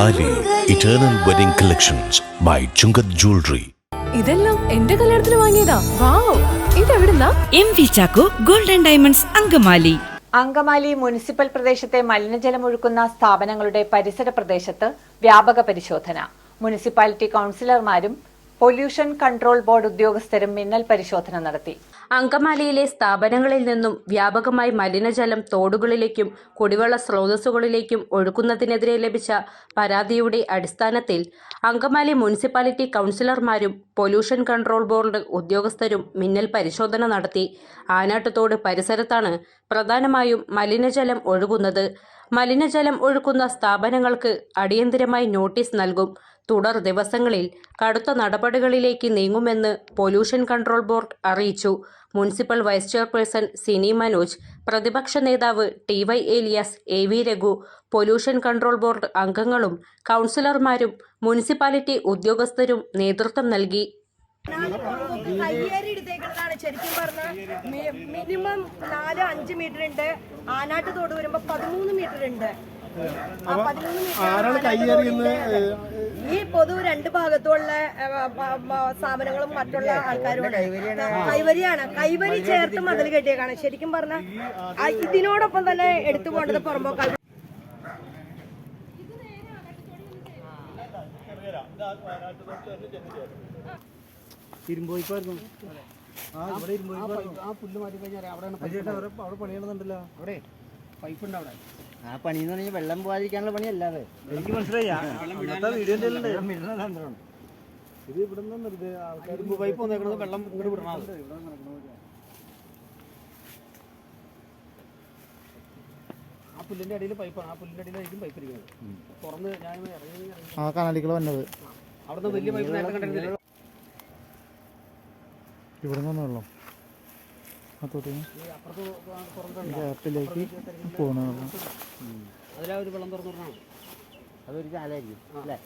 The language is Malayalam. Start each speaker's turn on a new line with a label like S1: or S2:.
S1: Thali eternal wedding collections by Chungath jewellery
S2: ഇതെല്ലാം എന്റെ കല്യാണത്തിന് വാങ്ങിയതാ. Wow ഇതെവിടുന്നാ?
S3: M V Chacko golden diamonds Angamaly.
S4: Angamaly municipal പ്രദേശത്തെ മലിനജലം ഒഴുക്കുന്ന സ്ഥാപനങ്ങളുടെ പരിസര പ്രദേശത്ത് വ്യാപക പരിശോധന. മുനിസിപ്പാലിറ്റി കൗൺസിലർമാരും പൊല്യൂഷൻ കൺട്രോൾ ബോർഡ് ഉദ്യോഗസ്ഥരും മിന്നൽ പരിശോധന നടത്തി.
S5: അങ്കമാലിയിലെ സ്ഥാപനങ്ങളിൽ നിന്നും വ്യാപകമായി മലിനജലം തോടുകളിലേക്കും കുടിവെള്ള സ്രോതസ്സുകളിലേക്കും ഒഴുക്കുന്നതിനെതിരെ ലഭിച്ച പരാതിയുടെ അടിസ്ഥാനത്തിൽ അങ്കമാലി മുനിസിപ്പാലിറ്റി കൗൺസിലർമാരും പൊല്യൂഷൻ കൺട്രോൾ ബോർഡ് ഉദ്യോഗസ്ഥരും മിന്നൽ പരിശോധന നടത്തി. ആനാട്ടുതോട് പരിസരത്താണ് പ്രധാനമായും മലിനജലം ഒഴുകുന്നത്. മലിനജലം ഒഴുക്കുന്ന സ്ഥാപനങ്ങൾക്ക് അടിയന്തിരമായി നോട്ടീസ് നൽകും. തുടർ ദിവസങ്ങളിൽ കടുത്ത നടപടികളിലേക്ക് നീങ്ങുമെന്ന് പൊല്യൂഷൻ കൺട്രോൾ ബോർഡ് അറിയിച്ചു. Municipal vice chairperson Sini Manoj പ്രതിപക്ഷ നേതാവ് T Y Elias A V Raghu pollution control board അംഗങ്ങളും കൗൺസിലർമാരും മുനിസിപ്പാലിറ്റി ഉദ്യോഗസ്ഥരും നേതൃത്വം നൽകി.
S6: ശരിക്കും മിനിമം നാല് അഞ്ച് മീറ്റർ ഉണ്ട്. ആനാട്ട് തോട് വരുമ്പോൾ പതിമൂന്ന് മീറ്റർ ഉണ്ട്. ആ ഈ പൊതു രണ്ട് ഭാഗത്തുള്ള സ്ഥാപനങ്ങളും മറ്റുള്ള ആൾക്കാരും കൈവരിയാണ്. കൈവരി ചേർത്ത് മതിൽ കെട്ടിയേക്കാണ്. ശരിക്കും പറഞ്ഞാൽ ഇതിനോടൊപ്പം തന്നെ എടുത്തു പോകേണ്ടത് പുറമ്പോക്കാൾ
S7: ആ പണി എന്ന് പറഞ്ഞാൽ വെള്ളം പോകാതിരിക്കാനുള്ള പണിയല്ലാതെ. എനിക്ക് മനസ്സിലായി. ഇത് ഇവിടെ പൈപ്പ് വന്നേക്കുന്നത് വെള്ളം ഇങ്ങോട്ട് വിടണം ആ പുല്ലിന്റെ അടിയിൽ പൈപ്പാണ് ആ പുല്ലിന്റെ അടിയിലായിരിക്കും പൈപ്പ് ഇരിക്കുന്നത്. തുറന്ന് ഞാൻ
S8: ആ വന്നത്.
S7: വലിയ പൈപ്പ് നേരത്തെ കണ്ടിരുന്നില്ല
S8: ഇവിടെ നിന്ന് വെള്ളം
S7: അതിലാ ഒരു വെള്ളം തുറന്നു അതൊരു ചാലായിരിക്കും അല്ലേ?